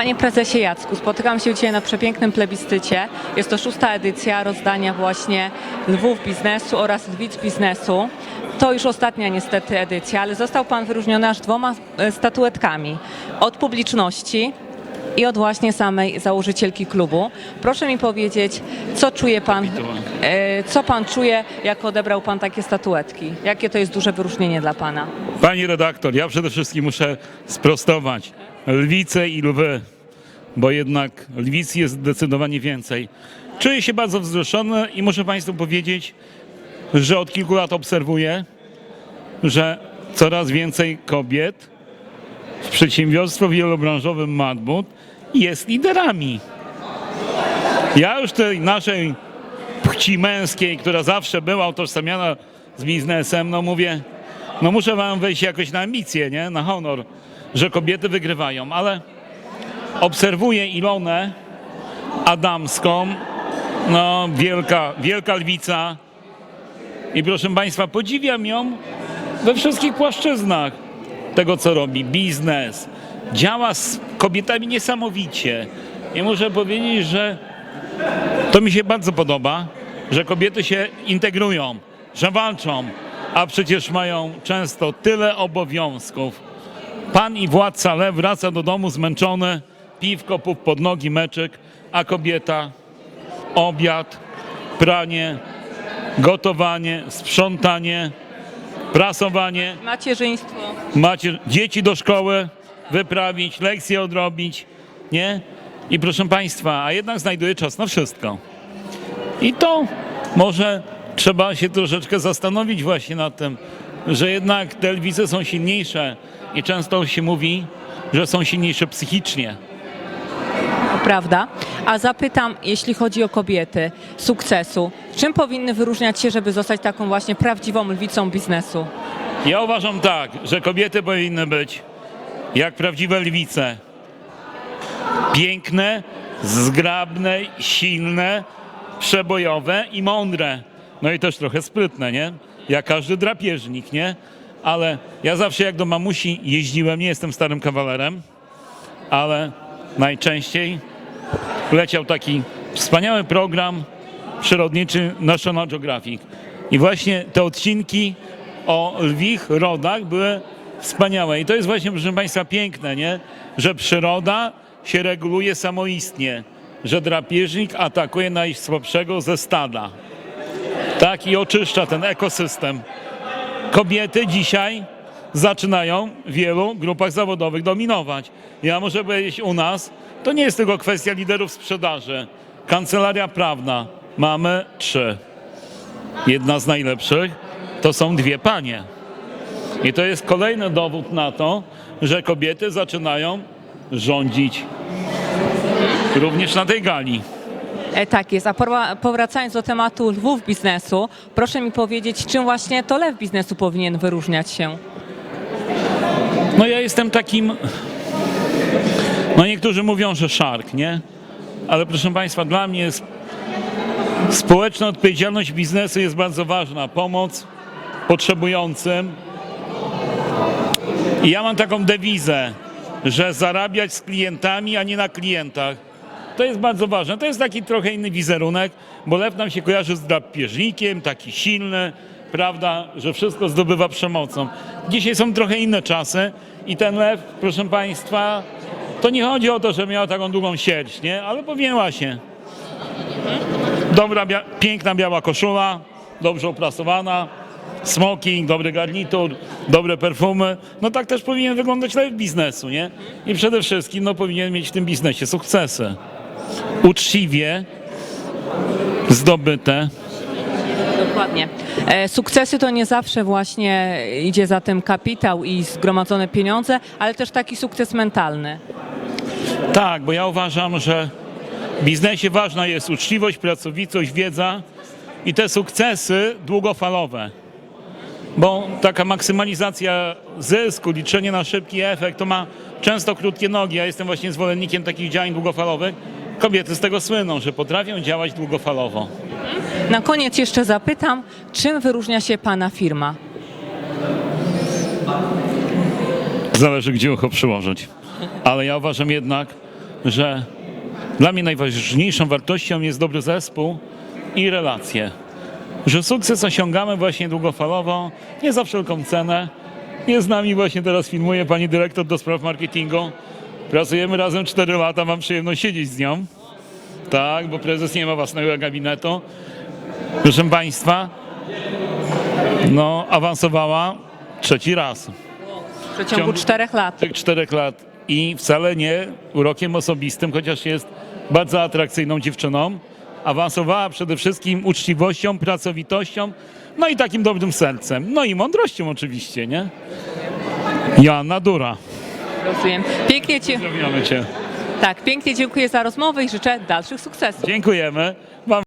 Panie prezesie Jacku, spotykam się dzisiaj na przepięknym plebiscycie. Jest to szósta edycja rozdania właśnie lwów biznesu oraz lwic biznesu. To już ostatnia niestety edycja, ale został Pan wyróżniony aż dwoma e, statuetkami. Od publiczności i od właśnie samej założycielki klubu. Proszę mi powiedzieć, co czuje Pan, e, co Pan czuje, jak odebrał Pan takie statuetki? Jakie to jest duże wyróżnienie dla Pana? Pani redaktor, ja przede wszystkim muszę sprostować lwice i lwy, bo jednak lwic jest zdecydowanie więcej. Czuję się bardzo wzruszony i muszę Państwu powiedzieć, że od kilku lat obserwuję, że coraz więcej kobiet w przedsiębiorstwie wielobranżowym Madbut jest liderami. Ja już tej naszej płci męskiej, która zawsze była utożsamiana z biznesem, no mówię, no muszę wam wejść jakoś na ambicje, nie? Na honor, że kobiety wygrywają, ale obserwuję Ilonę Adamską, no wielka, wielka lwica i proszę Państwa, podziwiam ją we wszystkich płaszczyznach tego, co robi. Biznes, działa z kobietami niesamowicie i muszę powiedzieć, że to mi się bardzo podoba, że kobiety się integrują, że walczą, a przecież mają często tyle obowiązków. Pan i władca lew wraca do domu zmęczony, piwko, puf pod nogi, meczek, a kobieta obiad, pranie, gotowanie, sprzątanie, prasowanie, Macierzyństwo. macie dzieci do szkoły wyprawić, lekcje odrobić, nie? I proszę Państwa, a jednak znajduje czas na wszystko. I to może trzeba się troszeczkę zastanowić właśnie nad tym, że jednak te lwice są silniejsze i często się mówi, że są silniejsze psychicznie. Prawda. A zapytam, jeśli chodzi o kobiety, sukcesu, czym powinny wyróżniać się, żeby zostać taką właśnie prawdziwą lwicą biznesu? Ja uważam tak, że kobiety powinny być jak prawdziwe lwice. Piękne, zgrabne, silne, przebojowe i mądre. No i też trochę sprytne, nie? Jak każdy drapieżnik, nie? Ale ja zawsze jak do mamusi jeździłem, nie jestem starym kawalerem, ale najczęściej leciał taki wspaniały program przyrodniczy National Geographic. I właśnie te odcinki o lwich rodach były wspaniałe. I to jest właśnie, proszę Państwa, piękne, nie? Że przyroda się reguluje samoistnie, że drapieżnik atakuje najsłabszego ze stada. Tak, i oczyszcza ten ekosystem. Kobiety dzisiaj zaczynają w wielu grupach zawodowych dominować. Ja muszę powiedzieć, u nas to nie jest tylko kwestia liderów sprzedaży. Kancelaria prawna. Mamy trzy. Jedna z najlepszych to są dwie panie. I to jest kolejny dowód na to, że kobiety zaczynają rządzić. Również na tej gali. E, tak jest. A powracając do tematu lwów biznesu, proszę mi powiedzieć, czym właśnie to lew biznesu powinien wyróżniać się? No ja jestem takim. No niektórzy mówią, że szark, nie? Ale proszę Państwa, dla mnie jest społeczna odpowiedzialność biznesu jest bardzo ważna. Pomoc potrzebującym. I ja mam taką dewizę, że zarabiać z klientami, a nie na klientach. To jest bardzo ważne. To jest taki trochę inny wizerunek, bo lew nam się kojarzy z drapieżnikiem, taki silny, prawda, że wszystko zdobywa przemocą. Dzisiaj są trochę inne czasy i ten lew, proszę Państwa, to nie chodzi o to, że miała taką długą sierść, nie? Ale powięła się. Dobra, bia- piękna biała koszula, dobrze oprasowana, smoking, dobry garnitur, dobre perfumy. No tak też powinien wyglądać lew biznesu, nie? I przede wszystkim no, powinien mieć w tym biznesie sukcesy. Uczciwie zdobyte. Dokładnie. E, sukcesy to nie zawsze właśnie idzie za tym kapitał i zgromadzone pieniądze, ale też taki sukces mentalny. Tak, bo ja uważam, że w biznesie ważna jest uczciwość, pracowitość, wiedza i te sukcesy długofalowe. Bo taka maksymalizacja zysku, liczenie na szybki efekt, to ma często krótkie nogi. Ja jestem właśnie zwolennikiem takich działań długofalowych. Kobiety z tego słyną, że potrafią działać długofalowo. Na koniec jeszcze zapytam, czym wyróżnia się Pana firma? Zależy, gdzie ucho przyłożyć. Ale ja uważam jednak, że dla mnie najważniejszą wartością jest dobry zespół i relacje. Że sukces osiągamy właśnie długofalowo, nie za wszelką cenę. Jest z nami właśnie teraz filmuje pani dyrektor do spraw marketingu. Pracujemy razem 4 lata, mam przyjemność siedzieć z nią. Tak, bo prezes nie ma własnego gabinetu. Proszę Państwa, no awansowała trzeci raz W przeciągu ciągu- czterech lat. tych czterech lat i wcale nie urokiem osobistym, chociaż jest bardzo atrakcyjną dziewczyną. Awansowała przede wszystkim uczciwością, pracowitością, no i takim dobrym sercem. No i mądrością oczywiście, nie? Joanna Dura. Rozumiem. Pięknie ci, Pozdrawiamy Cię. tak, pięknie dziękuję za rozmowę i życzę dalszych sukcesów. Dziękujemy. Wam